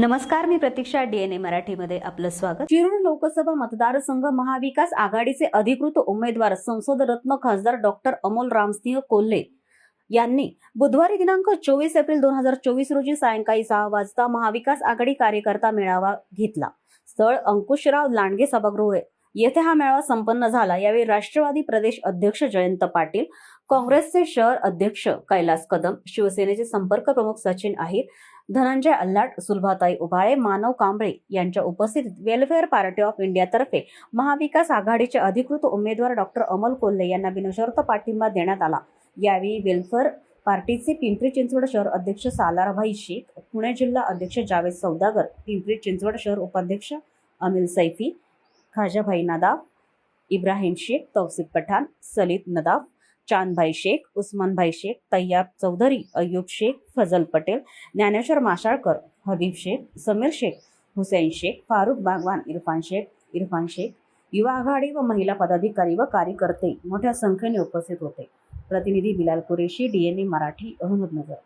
नमस्कार मी प्रतीक्षा डीएनए मराठीमध्ये आपलं स्वागत. शिरूर लोकसभा मतदारसंघ महाविकास आघाडीचे अधिकृत उमेदवार संसदरत्न खासदार डॉक्टर अमोल रामसिंह कोल्हे यांनी बुधवारी दिनांक चोवीस एप्रिल दोन हजार चोवीस रोजी सायंकाळी सहा वाजता महाविकास आघाडी कार्यकर्ता मेळावा घेतला. स्थळ अंकुशराव लांडगे सभागृह येथे हा मेळावा संपन्न झाला. यावेळी राष्ट्रवादी प्रदेश अध्यक्ष जयंत पाटील काँग्रेसचे शहर अध्यक्ष कैलास कदम शिवसेनेचे संपर्क प्रमुख सचिन अहिर धनंजय अल्लाट सुलभाताई उभाळे मानव कांबळे यांच्या उपस्थितीत वेलफेअर पार्टी ऑफ इंडियातर्फे महाविकास आघाडीचे अधिकृत उमेदवार डॉक्टर अमल कोल्हे यांना बिनशर्त पाठिंबा देण्यात आला. यावेळी वेलफेअर पार्टीचे पिंपरी चिंचवड शहर अध्यक्ष सालारभाई शेख पुणे जिल्हा अध्यक्ष जावेद सौदागर पिंपरी चिंचवड शहर उपाध्यक्ष अनिल सैफी खाजाभाई नदाफ इब्राहिम शेख तौसिफ पठाण सलीत नदाफ चांदभाई शेख उस्मानभाई शेख तय्याब चौधरी अय्यूब शेख फजल पटेल ज्ञानेश्वर माशाळकर हबीब शेख समीर शेख हुसैन शेख फारुख बागवान इरफान शेख इरफान शेख युवा आघाडी व महिला पदाधिकारी व कार्यकर्ते मोठ्या संख्येने उपस्थित होते. प्रतिनिधी बिलाल कुरेशी डीएनए मराठी अहमदनगर.